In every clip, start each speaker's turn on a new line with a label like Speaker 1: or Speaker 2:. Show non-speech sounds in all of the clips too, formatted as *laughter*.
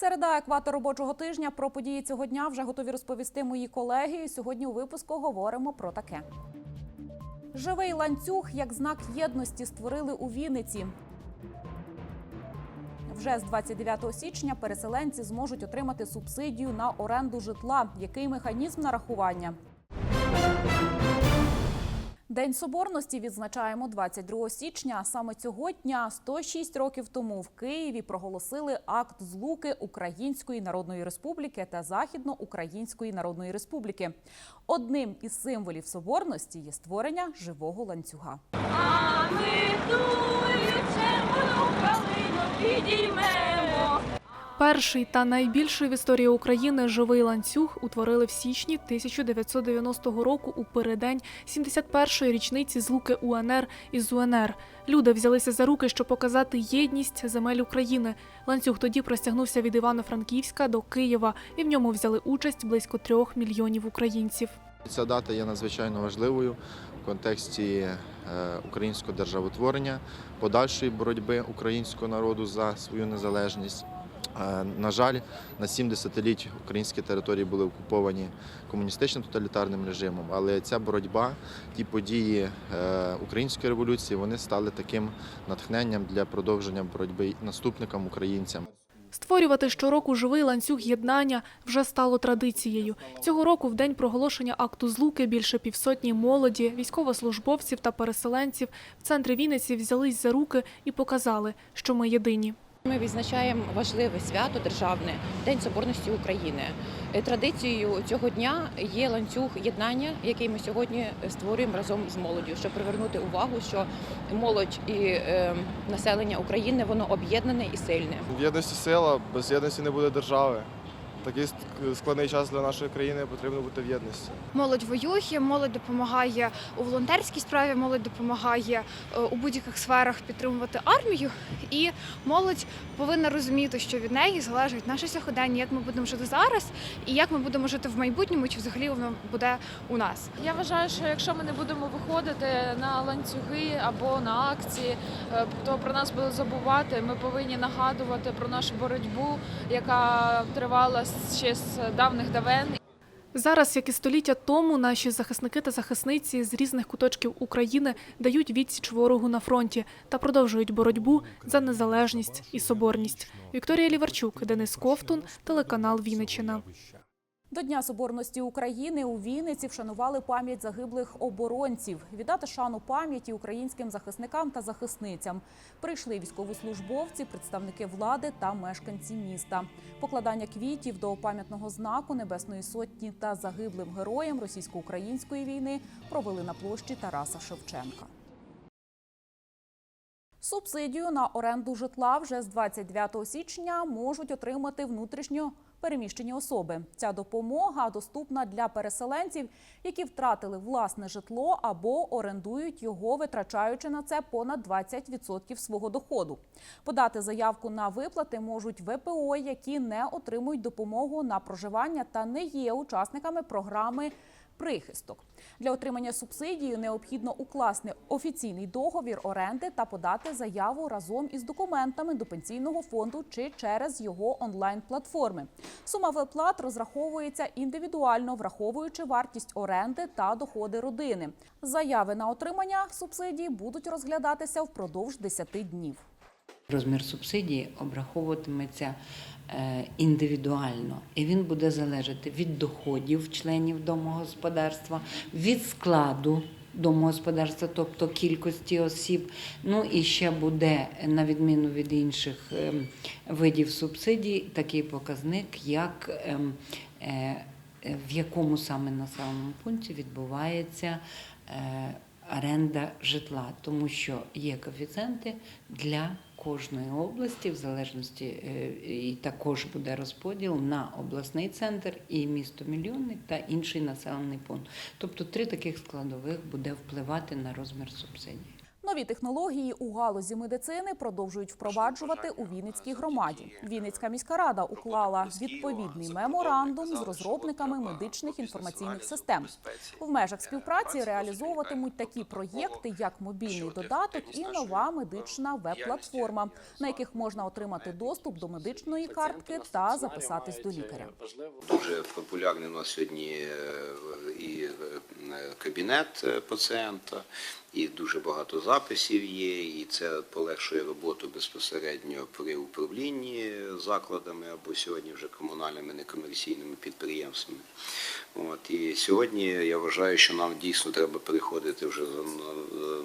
Speaker 1: Середа екватор робочого тижня. Про події цього дня вже готові розповісти мої колеги. Сьогодні у випуску говоримо про таке. Живий ланцюг як знак єдності створили у Вінниці. Вже з 29 січня переселенці зможуть отримати субсидію на оренду житла. Який механізм нарахування? День соборності відзначаємо 22 січня. Саме цього дня, 106 років тому, в Києві проголосили акт злуки Української Народної Республіки та Західноукраїнської Народної Республіки. Одним із символів соборності є створення живого ланцюга.
Speaker 2: А ми тую червону калину підіймемо.
Speaker 3: Перший та найбільший в історії України живий ланцюг утворили в січні 1990 року у переддень 71-ї річниці злуки УНР із УНР. Люди взялися за руки, щоб показати єдність земель України. Ланцюг тоді простягнувся від Івано-Франківська до Києва, і в ньому взяли участь близько трьох мільйонів українців.
Speaker 4: Ця дата є надзвичайно важливою в контексті е, українського державотворення, подальшої боротьби українського народу за свою незалежність. Е, На жаль, на 7 десятиліть українські території були окуповані комуністичним тоталітарним режимом, але ця боротьба, ті події е, української революції, вони стали таким натхненням для продовження боротьби наступникам українцям.
Speaker 3: Створювати щороку живий ланцюг єднання вже стало традицією. Цього року, в день проголошення акту злуки, більше півсотні молоді, військовослужбовців та переселенців в центрі Вінниці взялись за руки і показали, що ми єдині.
Speaker 5: Ми відзначаємо важливе свято державне День Соборності України. Е, Традицією цього дня є ланцюг єднання, який ми сьогодні створюємо разом з молоддю, щоб привернути увагу, що молодь і е, населення України воно об'єднане і сильне.
Speaker 6: В єдності сила, без єдності не буде держави. Такий складний час для нашої країни потрібно бути в єдності.
Speaker 7: Молодь воює, молодь допомагає у волонтерській справі, молодь допомагає е, у будь-яких сферах підтримувати армію. І молодь повинна розуміти, що від неї залежить наше сьогодення, як ми будемо жити зараз, і як ми будемо жити в майбутньому, чи взагалі воно буде у нас.
Speaker 2: Я вважаю, що якщо ми не будемо виходити на ланцюги або на акції, е, то про нас будуть забувати. Ми повинні нагадувати про нашу боротьбу, яка тривала ще з давних давен.
Speaker 3: Зараз, як і століття тому, наші захисники та захисниці з різних куточків України дають відсіч ворогу на фронті та продовжують боротьбу за незалежність і соборність. Вікторія Ліварчук, Денис Ковтун, телеканал Вінниччина.
Speaker 1: До Дня Соборності України у Вінниці вшанували пам'ять загиблих оборонців. Віддати шану пам'яті українським захисникам та захисницям. Прийшли військовослужбовці, представники влади та мешканці міста. Покладання квітів до пам'ятного знаку Небесної Сотні та загиблим героям російсько-української війни провели на площі Тараса Шевченка. Субсидію на оренду житла вже з 29 січня можуть отримати внутрішньо переміщені особи. Ця допомога доступна для переселенців, які втратили власне житло або орендують його, витрачаючи на це понад 20% свого доходу. Подати заявку на виплати можуть ВПО, які не отримують допомогу на проживання та не є учасниками програми. Прихисток для отримання субсидії необхідно укласти офіційний договір оренди та подати заяву разом із документами до пенсійного фонду чи через його онлайн-платформи. Сума виплат розраховується індивідуально, враховуючи вартість оренди та доходи родини. Заяви на отримання субсидії будуть розглядатися впродовж 10 днів.
Speaker 8: Розмір субсидії обраховуватиметься е, індивідуально, і він буде залежати від доходів членів домогосподарства, від складу домогосподарства, тобто кількості осіб. Ну і ще буде, на відміну від інших ем, видів субсидій, такий показник, як ем, е, е, в якому саме населеному пункті відбувається. оренда житла, тому що є коефіцієнти для кожної області, в залежності е, і також буде розподіл на обласний центр і місто мільйонник та інший населений пункт. Тобто три таких складових буде впливати на розмір субсидії.
Speaker 1: Нові технології у галузі медицини продовжують впроваджувати у Вінницькій громаді. Вінницька міська рада уклала відповідний меморандум з розробниками медичних інформаційних систем. В межах співпраці реалізовуватимуть такі проєкти, як мобільний додаток і нова медична веб-платформа, на яких можна отримати доступ до медичної картки та записатись до лікаря.
Speaker 9: Дуже популярний у нас сьогодні е, і е, кабінет е, пацієнта, і дуже багато записів є, і це полегшує роботу безпосередньо при управлінні закладами або сьогодні вже комунальними некомерційними підприємствами. От, і сьогодні я вважаю, що нам дійсно треба переходити вже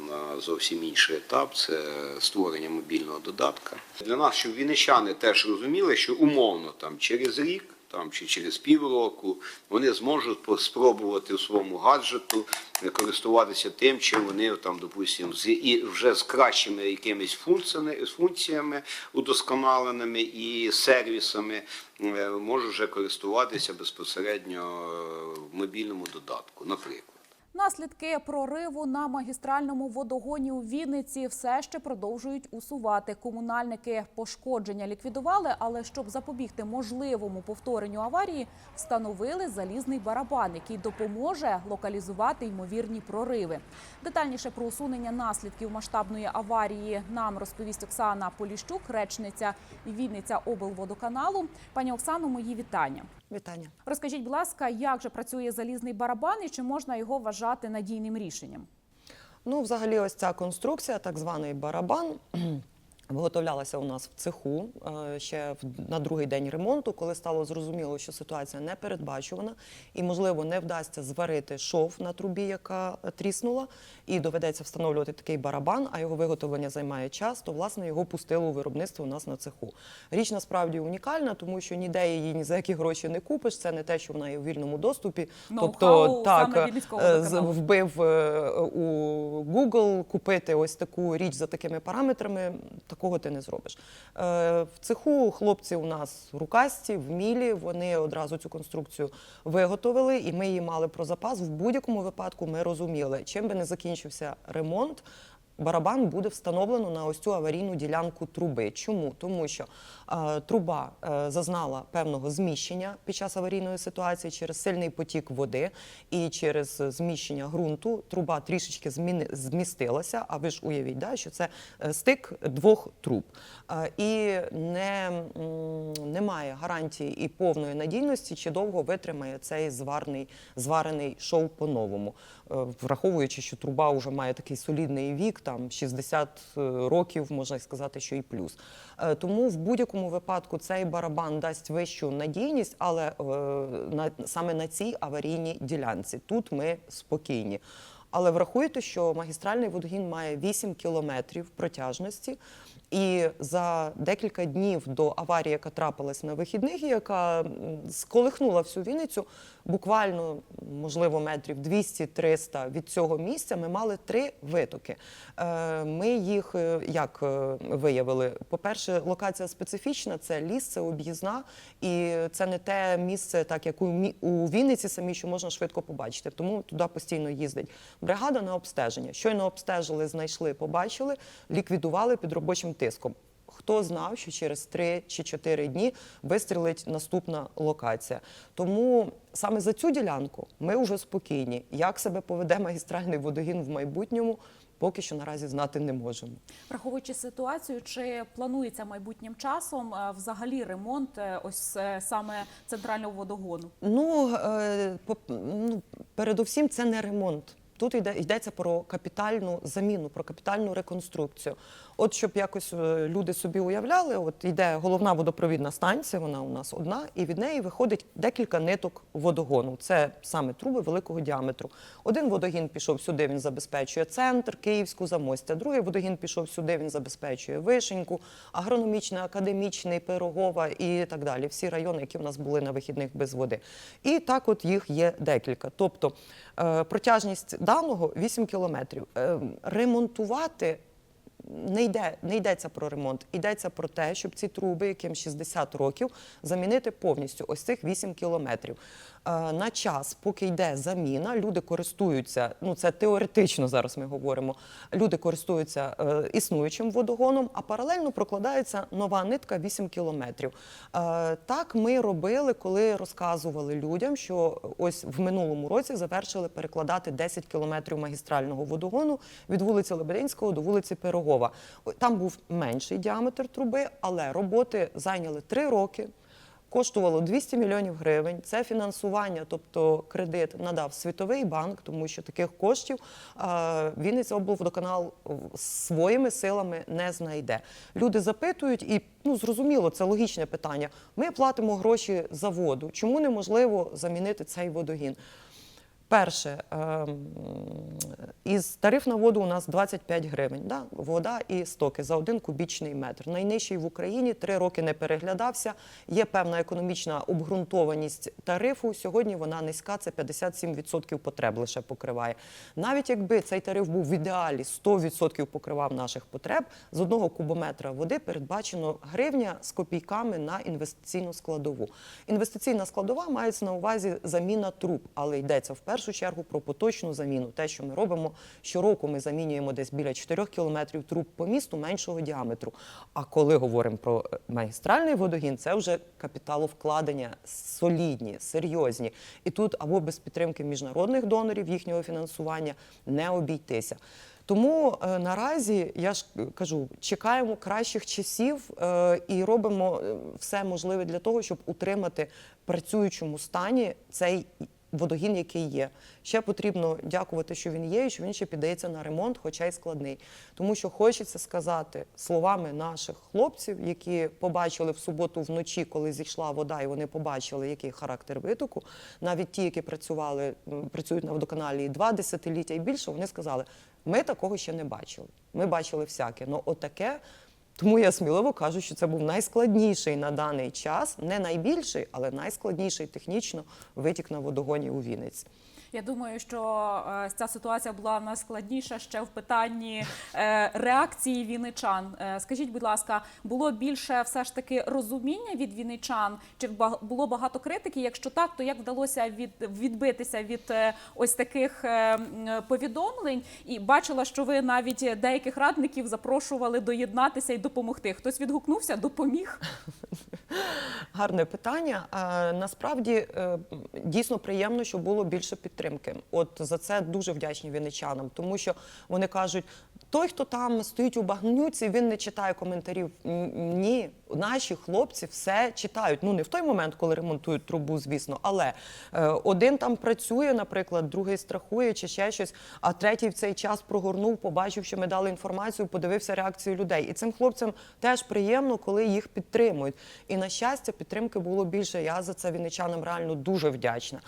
Speaker 9: на, зовсім інший етап. Це створення мобільного додатка. Для нас, щоб вінничани теж розуміли, що умовно там через рік там чи через півроку вони зможуть спробувати у своєму гаджету е, користуватися тим, чи вони там, допустимо, з і вже з кращими якимись функціями, функціями удосконаленими і сервісами е, можуть вже користуватися безпосередньо е, в мобільному додатку, наприклад.
Speaker 1: Наслідки прориву на магістральному водогоні у Вінниці все ще продовжують усувати. Комунальники пошкодження ліквідували, але щоб запобігти можливому повторенню аварії, встановили залізний барабан, який допоможе локалізувати ймовірні прориви. Детальніше про усунення наслідків масштабної аварії нам розповість Оксана Поліщук, речниця Вінниця облводоканалу. Пані Оксано, мої вітання.
Speaker 10: Вітання.
Speaker 1: Розкажіть, будь ласка, як же працює залізний барабан і чи можна його вважати надійним рішенням?
Speaker 10: Ну, взагалі, ось ця конструкція, так званий барабан. *clears throat* Виготовлялася у нас в цеху е, ще в- на другий день ремонту, коли стало зрозуміло, що ситуація не передбачувана і, можливо, не вдасться зварити шов на трубі, яка тріснула, і доведеться встановлювати такий барабан, а його виготовлення займає час, то власне його пустили у виробництво у нас на цеху. Річ насправді унікальна, тому що ніде її ні за які гроші не купиш. Це не те, що вона є у вільному доступі.
Speaker 1: Ноу-хау саме
Speaker 10: е, вбив е, у Google купити ось таку річ за такими параметрами, такого ти не зробиш. Е, В цеху хлопці у нас рукасті, вмілі, вони одразу цю конструкцію виготовили, і ми її мали про запас. В будь-якому випадку ми розуміли, чим би не закінчився ремонт. Барабан буде встановлено на ось цю аварійну ділянку труби. Чому? Тому що труба е, зазнала певного зміщення під час аварійної ситуації через сильний потік води і через зміщення ґрунту. Труба трішечки змістилася. А ви ж уявіть, да, що це е, стик двох труб. Е, і не, немає гарантії і повної надійності, чи довго витримає цей зварний, зварений шов по-новому. Е, Враховуючи, що труба вже має такий солідний вік, там 60 років, можна сказати, що і плюс. Е, Тому в будь-якому випадку цей барабан дасть вищу надійність, але е, на, саме на цій аварійній ділянці. Тут ми спокійні. Але врахуйте, що магістральний водогін має 8 кілометрів протяжності, і за декілька днів до аварії, яка трапилась на вихідних, яка сколихнула всю Вінницю, буквально, можливо, метрів 200-300 від цього місця ми мали три витоки. Е, Ми їх е, як е, виявили? По-перше, локація специфічна, це ліс, це об'їзна, і це не те місце, так як у Вінниці самі, що можна швидко побачити. Тому туди постійно їздить бригада на обстеження. Щойно обстежили, знайшли, побачили, ліквідували під робочим тиском. Хто знав, що через 3 чи 4 дні вистрілить наступна локація. Тому саме за цю ділянку ми вже спокійні. Як себе поведе магістральний водогін в майбутньому, поки що наразі знати не можемо.
Speaker 1: Враховуючи ситуацію, чи планується майбутнім часом е, взагалі ремонт е, ось е, саме центрального водогону?
Speaker 10: Ну, ну, передусім, це не ремонт. Тут йде, йдеться про капітальну заміну, про капітальну реконструкцію. От щоб якось е, люди собі уявляли, от йде головна водопровідна станція, вона у нас одна, і від неї виходить декілька ниток водогону. Це саме труби великого діаметру. Один водогін пішов сюди, він забезпечує центр, Київську замостя. Другий водогін пішов сюди, він забезпечує Вишеньку, агрономічний, академічний, Пирогова і так далі. Всі райони, які в нас були на вихідних без води. І так, от їх є декілька. Тобто е, протяжність даного 8 кілометрів. Е, ремонтувати не йде, не йдеться про ремонт, йдеться про те, щоб ці труби, яким 60 років, замінити повністю ось цих 8 кілометрів. Е, На час, поки йде заміна, люди користуються. Ну це теоретично зараз ми говоримо. Люди користуються е, існуючим водогоном, а паралельно прокладається нова нитка 8 кілометрів. Е, Так ми робили, коли розказували людям, що ось в минулому році завершили перекладати 10 кілометрів магістрального водогону від вулиці Лебединського до вулиці Пирогова. Там був менший діаметр труби, але роботи зайняли 3 роки. Коштувало 200 мільйонів гривень. Це фінансування, тобто кредит надав Світовий банк, тому що таких коштів Вінниця облводоканал своїми силами не знайде. Люди запитують, і ну зрозуміло, це логічне питання. Ми платимо гроші за воду. Чому неможливо замінити цей водогін? Перше, ем, із тариф на воду у нас 25 гривень. Да? Вода і стоки за один кубічний метр. Найнижчий в Україні три роки не переглядався. Є певна економічна обґрунтованість тарифу. Сьогодні вона низька, це 57% потреб лише покриває. Навіть якби цей тариф був в ідеалі 100% покривав наших потреб, з одного кубометра води передбачено гривня з копійками на інвестиційну складову. Інвестиційна складова мається на увазі заміна труб, але йдеться в першу чергу про поточну заміну. Те, що ми робимо щороку, ми замінюємо десь біля 4 кілометрів труб по місту меншого діаметру. А коли говоримо про е, магістральний водогін, це вже капіталовкладення солідні, серйозні. І тут або без підтримки міжнародних донорів їхнього фінансування не обійтися. Тому е, наразі я ж кажу, чекаємо кращих часів е, і робимо е, все можливе для того, щоб утримати працюючому стані цей водогін, який є. Ще потрібно дякувати, що він є, і що він ще піддається на ремонт, хоча й складний. Тому що хочеться сказати словами наших хлопців, які побачили в суботу вночі, коли зійшла вода, і вони побачили, який характер витоку. Навіть ті, які працювали, працюють на водоканалі два десятиліття і більше, вони сказали, ми такого ще не бачили. Ми бачили всяке. Ну, отаке. Тому я сміливо кажу, що це був найскладніший на даний час, не найбільший, але найскладніший технічно витік на водогоні у Вінниці.
Speaker 1: Я думаю, що е, ця ситуація була найскладніша ще в питанні е, реакції вінничан. Е, скажіть, будь ласка, було більше все ж таки розуміння від вінничан? Чи було багато критики? Якщо так, то як вдалося від, відбитися від ось таких повідомлень? І бачила, що ви навіть деяких радників запрошували доєднатися і допомогти. Хтось відгукнувся, допоміг.
Speaker 10: Гарне питання. Насправді е, дійсно приємно, що було більше підтримки. От за це дуже вдячні вінничанам, тому що вони кажуть. Той, хто там стоїть у багнюці, він не читає коментарів. Ні, наші хлопці все читають. Ну не в той момент, коли ремонтують трубу, звісно, але е, один там працює, наприклад, другий страхує чи ще щось, а третій в цей час прогорнув, побачив, що ми дали інформацію, подивився реакцію людей. І цим хлопцям теж приємно, коли їх підтримують. І на щастя, підтримки було більше. Я за це вінничанам реально дуже вдячна.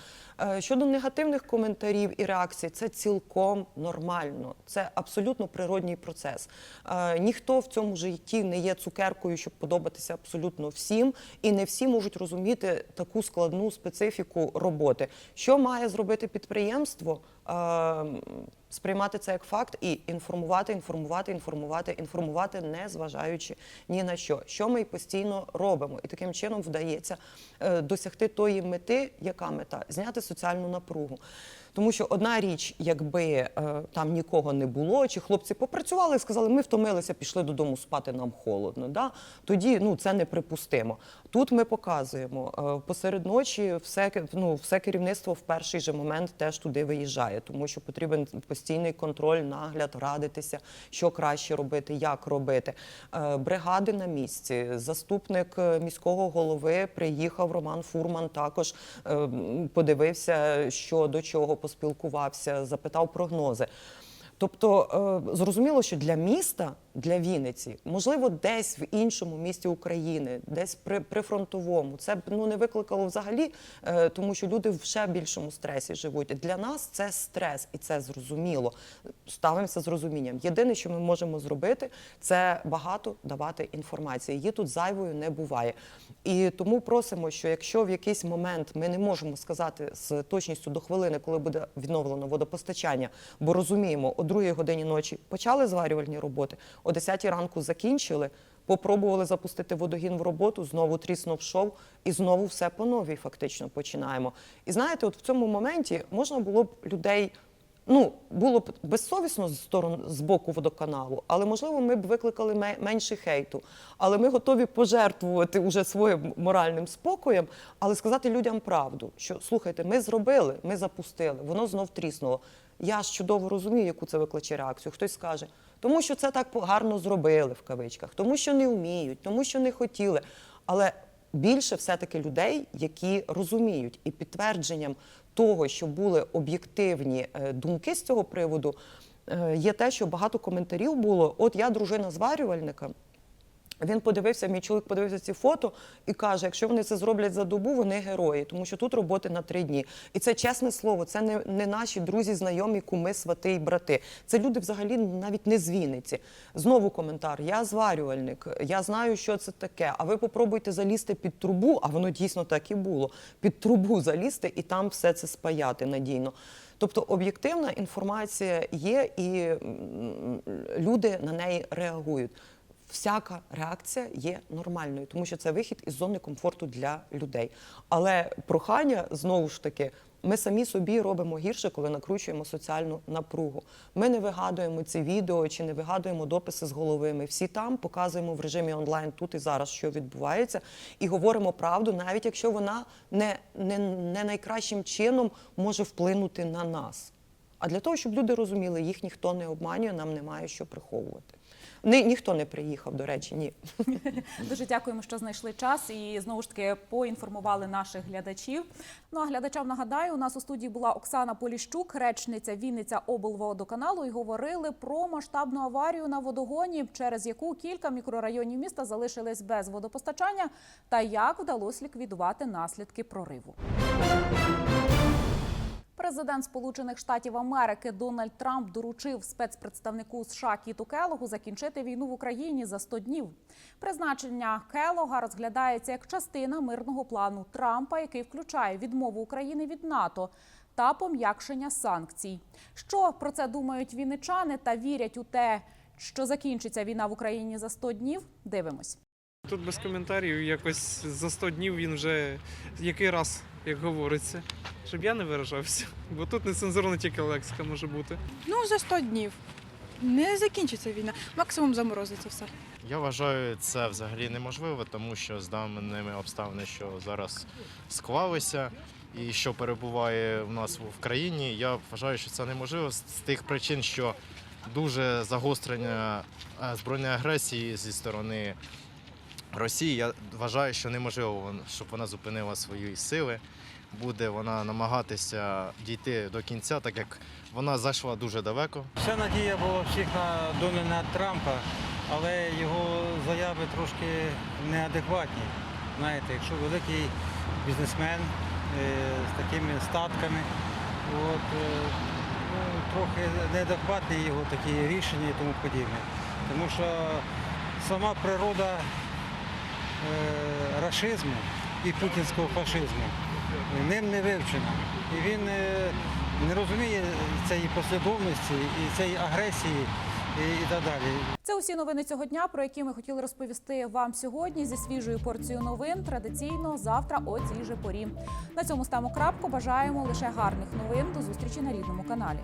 Speaker 10: Е, Щодо негативних коментарів і реакцій, це цілком нормально. Це абсолютно природній процес. Е, Ніхто в цьому житті не є цукеркою, щоб подобатися абсолютно всім, і не всі можуть розуміти таку складну специфіку роботи. Що має зробити підприємство? Е, Сприймати це як факт і інформувати, інформувати, інформувати, інформувати, не зважаючи ні на що, що ми постійно робимо, і таким чином вдається е, досягти тої мети, яка мета зняти соціальну напругу. Тому що одна річ, якби е, там нікого не було, чи хлопці попрацювали і сказали, ми втомилися, пішли додому спати, нам холодно. Да? Тоді ну, це неприпустимо. Тут ми показуємо е, посеред ночі все, ну, все керівництво в перший же момент теж туди виїжджає, тому що потрібен постійний контроль, нагляд, радитися, що краще робити, як робити. Е, Бригади на місці. Заступник е, міського голови приїхав Роман Фурман, також е, подивився, що до чого поспілкувався, запитав прогнози. Тобто е, зрозуміло, що для міста, для Вінниці, можливо, десь в іншому місті України, десь при прифронтовому, це б ну не викликало взагалі, е, тому що люди в ще більшому стресі живуть. Для нас це стрес, і це зрозуміло. Ставимося з розумінням. Єдине, що ми можемо зробити, це багато давати інформації. Її тут зайвою не буває. І тому просимо, що якщо в якийсь момент ми не можемо сказати з точністю до хвилини, коли буде відновлено водопостачання, бо розуміємо, другій годині ночі почали зварювальні роботи, о 10 ранку закінчили. Попробували запустити водогін в роботу, знову тріснув шов, і знову все по новій фактично починаємо. І знаєте, от в цьому моменті можна було б людей. Ну, було б безсовісно з сторон з боку водоканалу, але можливо ми б викликали менше хейту. Але ми готові пожертвувати уже своїм моральним спокоєм, але сказати людям правду, що слухайте, ми зробили, ми запустили, воно знов тріснуло. Я ж чудово розумію, яку це викличе реакцію. Хтось скаже, тому що це так гарно зробили в кавичках, тому що не вміють, тому що не хотіли. Але більше все-таки людей, які розуміють, і підтвердженням того, що були об'єктивні е, думки з цього приводу, е, є те, що багато коментарів було. От я дружина зварювальника. Він подивився, мій чоловік подивився ці фото і каже: якщо вони це зроблять за добу, вони герої, тому що тут роботи на три дні. І це чесне слово, це не, не наші друзі, знайомі, куми, свати і брати. Це люди взагалі навіть не з Вінниці. Знову коментар: я зварювальник, я знаю, що це таке. А ви попробуйте залізти під трубу, а воно дійсно так і було. Під трубу залізти і там все це спаяти надійно. Тобто об'єктивна інформація є, і люди на неї реагують всяка реакція є нормальною, тому що це вихід із зони комфорту для людей. Але прохання знову ж таки. Ми самі собі робимо гірше, коли накручуємо соціальну напругу. Ми не вигадуємо ці відео чи не вигадуємо дописи з голови. Ми всі там показуємо в режимі онлайн тут і зараз, що відбувається, і говоримо правду, навіть якщо вона не, не, не найкращим чином може вплинути на нас. А для того, щоб люди розуміли, їх ніхто не обманює, нам немає що приховувати. Ні, ніхто не приїхав, до речі, ні. *laughs*
Speaker 1: Дуже дякуємо, що знайшли час і знову ж таки поінформували наших глядачів. Ну а глядачам нагадаю, у нас у студії була Оксана Поліщук, речниця Вінниця облводоканалу, і говорили про масштабну аварію на водогоні, через яку кілька мікрорайонів міста залишились без водопостачання, та як вдалося ліквідувати наслідки прориву. Президент Сполучених Штатів Америки Дональд Трамп доручив спецпредставнику США Кіту Келогу закінчити війну в Україні за 100 днів. Призначення Келога розглядається як частина мирного плану Трампа, який включає відмову України від НАТО та пом'якшення санкцій. Що про це думають вінничани та вірять у те, що закінчиться війна в Україні за 100 днів? Дивимось.
Speaker 11: Тут без коментарів, якось за 100 днів він вже який раз, як говориться, щоб я не виражався. Бо тут нецензурна тільки лексика може бути.
Speaker 12: Ну, за 100 днів. Не закінчиться війна. Максимум заморозиться все.
Speaker 13: Я вважаю це взагалі неможливо, тому що з даними обставини, що зараз склалися і що перебуває в нас в країні, я вважаю, що це неможливо з тих причин, що дуже загострення е, збройної агресії зі сторони Росії. Я вважаю, що неможливо, щоб вона зупинила свої сили. Буде вона намагатися дійти до кінця, так як вона зайшла дуже далеко.
Speaker 14: Вся надія була всіх на Дональда Трампа, але його заяви трошки неадекватні. Знаєте, якщо великий бізнесмен е, з такими статками, от, е, ну, трохи неадекватні його такі рішення і тому подібне. Тому що сама природа е, рашизму і путінського фашизму ним не вивчена. І він е, не розуміє цієї послідовності і цієї агресії і, далі.
Speaker 1: Це усі новини цього дня, про які ми хотіли розповісти вам сьогодні зі свіжою порцією новин. Традиційно завтра о цій же порі. На цьому ставимо крапку. Бажаємо лише гарних новин. До зустрічі на рідному каналі.